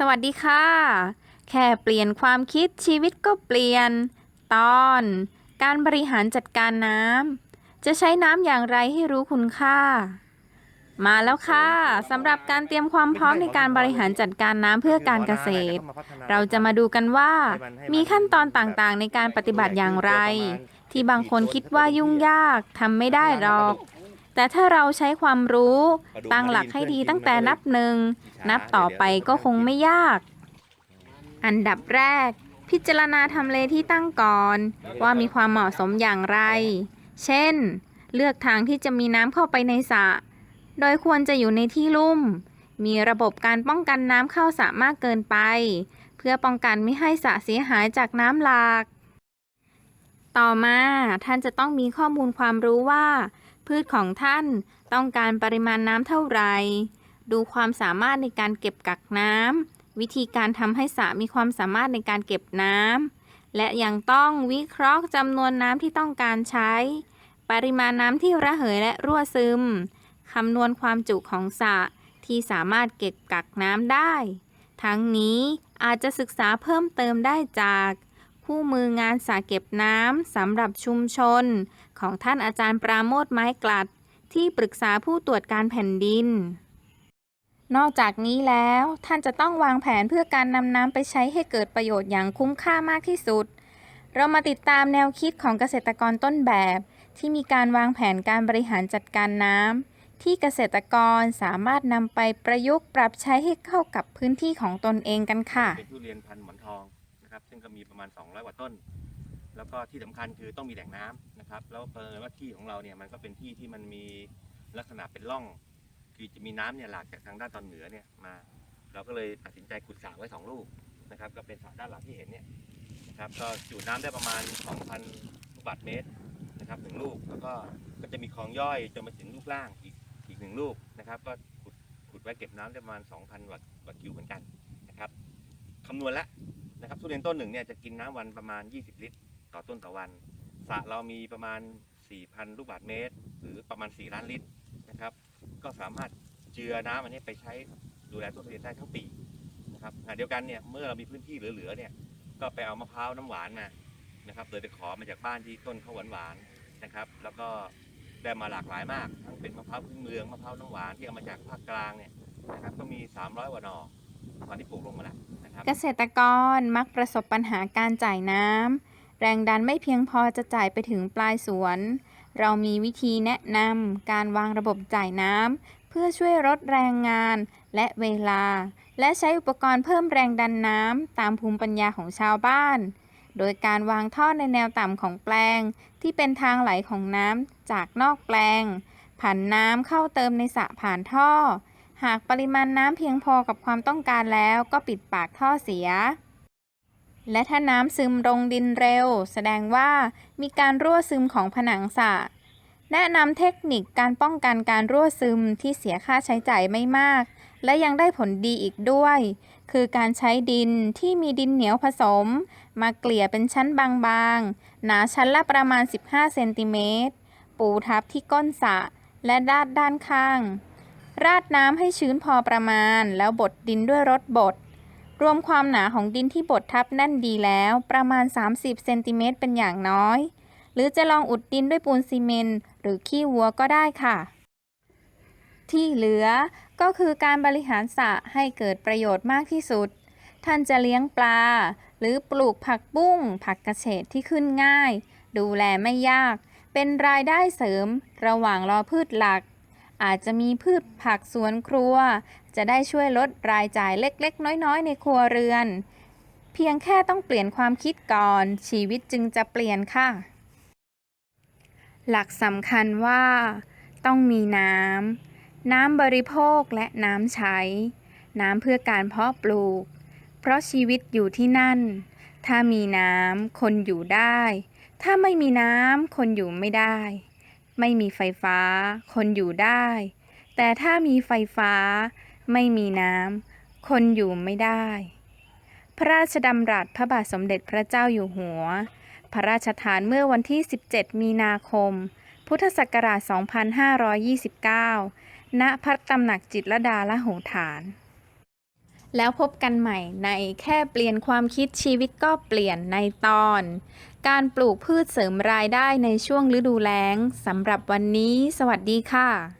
สวัสดีค่ะ แค่เปลี่ยนความคิดชีวิตก็เปลี่ยน ตอน การบริหารจัดการน้ำ จะใช้น้ำอย่างไรให้รู้คุณค่า มาแล้วค่ะสำหรับการเตรียมความพร้อมในการบริหารจัดการน้ำเพื่อการเกษตร เราจะมาดูกันว่า มีขั้นตอนต่างๆ ในการปฏิบัติอย่างไร ที่บางคนคิดว่ายุ่งยากทำไม่ได้หรอก แต่ถ้าเราใช้ความรู้ ตั้งหลักให้ดีตั้งแต่นับหนึ่ง นับต่อไปก็คงไม่ยาก อันดับแรก พิจารณาทำเลที่ตั้งก่อน ว่ามีความเหมาะสมอย่างไร เช่น เลือกทางที่จะมีน้ำเข้าไปในสระโดยควรจะอยู่ในที่ลุ่ม มีระบบการป้องกันน้ำเข้าสระมากเกินไป เพื่อป้องกันไม่ให้สระเสียหายจากน้ำหลาก ต่อมาท่านจะต้องมีข้อมูลความรู้ว่า พืชของท่านต้องการปริมาณน้ำเท่าไหร่ ดูความสามารถในการเก็บกักน้ำ วิธีการทำให้สระมีความสามารถในการเก็บน้ำ และยังต้องวิเคราะห์จำนวนน้ำที่ต้องการใช้ ปริมาณน้ำที่ระเหยและรั่วซึม คำนวณความจุของสระที่สามารถเก็บกักน้ำได้ ทั้งนี้อาจจะศึกษาเพิ่มเติมได้จาก คู่มืองานสระเก็บน้ำสำหรับชุมชน ของท่านอาจารย์ปราโมทไม้กลัด ที่ปรึกษาผู้ตรวจการแผ่นดิน นอกจากนี้แล้วท่านจะต้องวางแผนเพื่อการนำน้ำไปใช้ให้เกิดประโยชน์อย่างคุ้มค่ามากที่สุด เรามาติดตามแนวคิดของเกษตรกรต้นแบบ ที่มีการวางแผนการบริหารจัดการน้ำที่เกษตรกรสามารถนำไปประยุกต์ปรับใช้ให้เข้ากับพื้นที่ของตนเองกันค่ะ เป็นทุเรียนพันธุ์หมอนทอง นะครับ ซึ่งก็มีประมาณ 200กว่าต้น แล้วก็ที่สำคัญคือต้องมีแหล่งน้ำนะครับ แล้วเพิ่ว่าที่ของเราเนี่ยมันก็เป็นที่ที่มันมีลักษณะเป็นร่อง คือจะมีน้ำเนี่ยหลากจากทางด้านตอนเหนือเนี่ยมา เราก็เลยตัดสินใจขุดสระไว้สองลูกนะครับ ก็เป็นสระด้านหลังที่เห็นเนี่ยนะครับก็จุน้ำได้ประมาณ 2,000ลูกบาศก์เมตรนะครับหนึ่งลูกแล้วก็ก็จะมีคลองย่อยจนมาถึงลูกล่างอีกอีกหนึ่งลูกนะครับก็ขุดขุดไว้เก็บน้ำได้ประมาณ 2,000กว่ากว่าคิวเหมือนกันนะครับคำนวณแล้ว นะครับทุเรียนต้นหนึ่งเนี่ยจะกินน้ำวันประมาณ 20 ลิตร ต่อต้นต่อวันสระเรามีประมาณ 4,000 ลูกบาศก์เมตร หรือประมาณ 4 ล้านลิตรนะครับ ก็สามารถเจือน้ำอันนี้ไปใช้ดูแลต้นทุเรียนได้ทั้งปีนะครับขณะเดียวกันเนี่ยเมื่อเรามีพื้นที่เหลือๆเนี่ยก็ไปเอามะพร้าวน้ำหวานมานะครับ โดยไปขอมาจากบ้านที่ต้นเขาหวานๆนะครับ แล้วก็ได้มาหลากหลายมาก ทั้งเป็นมะพร้าวพื้นเมืองมะพร้าวน้ำหวานที่เอามาจากภาคกลางเนี่ยนะครับก็มี 300กว่าหน่อตอนที่ปลูกลงมาแล้ว เกษตรกรมักประสบปัญหาการจ่ายน้ำแรงดันไม่เพียงพอจะจ่ายไปถึงปลายสวน เรามีวิธีแนะนำการวางระบบจ่ายน้ำเพื่อช่วยลดแรงงานและเวลา และใช้อุปกรณ์เพิ่มแรงดันน้ำตามภูมิปัญญาของชาวบ้าน โดยการวางท่อในแนวต่ำของแปลง ที่เป็นทางไหลของน้ำจากนอกแปลงผ่านน้ำเข้าเติมในสระผ่านท่อ หากปริมาณน้ำเพียงพอกับความต้องการแล้วก็ปิดปากท่อเสีย และถ้าน้ำซึมลงดินเร็ว แสดงว่ามีการรั่วซึมของผนังสระแนะนำเทคนิคการป้องกันการรั่วซึมที่เสียค่าใช้จ่ายไม่มาก และยังได้ผลดีอีกด้วย คือการใช้ดินที่มีดินเหนียวผสม มาเกลี่ยเป็นชั้นบางๆ หนาชั้นละประมาณ 15 เซนติเมตร ปูทับที่ก้นสระและด้านด้านข้าง ราดน้ำให้ชื้นพอประมาณ แล้วบดดินด้วยรถบด รวมความหนาของดินที่บดทับแน่นดีแล้ว ประมาณ 30เซนติเมตรเป็นอย่างน้อย หรือจะลองอุดดินด้วยปูนซีเมนต์หรือขี้วัวก็ได้ค่ะ ที่เหลือก็คือการบริหารสระให้เกิดประโยชน์มากที่สุด ท่านจะเลี้ยงปลา หรือปลูกผักบุ้ง ผักกระเฉดที่ขึ้นง่าย ดูแลไม่ยาก เป็นรายได้เสริม ระหว่างรอพืชหลัก อาจจะมีพืชผักสวนครัว จะได้ช่วยลดรายจ่ายเล็กๆ น้อยๆ ในครัวเรือน เพียงแค่ต้องเปลี่ยนความคิดก่อน ชีวิตจึงจะเปลี่ยนค่ะ หลักสำคัญว่า ต้องมีน้ำ น้ำบริโภคและน้ำใช้ น้ำเพื่อการเพาะปลูก เพราะชีวิตอยู่ที่นั่น ถ้ามีน้ำคนอยู่ได้ ถ้าไม่มีน้ำคนอยู่ไม่ได้ ไม่มีไฟฟ้า คนอยู่ได้ แต่ถ้ามีไฟฟ้า ไม่มีน้ำคนอยู่ไม่ได้ พระราชดำรัสพระบาทสมเด็จพระเจ้าอยู่หัว พระราชทานเมื่อวันที่ 17 มีนาคม พุทธศักราช 2529 ณพระตำหนักจิตรดาละโหฐาน แล้วพบกันใหม่ในแค่เปลี่ยนความคิดชีวิตก็เปลี่ยนในตอน การปลูกพืชเสริมรายได้ในช่วงฤดูแล้งสำหรับวันนี้ สวัสดีค่ะ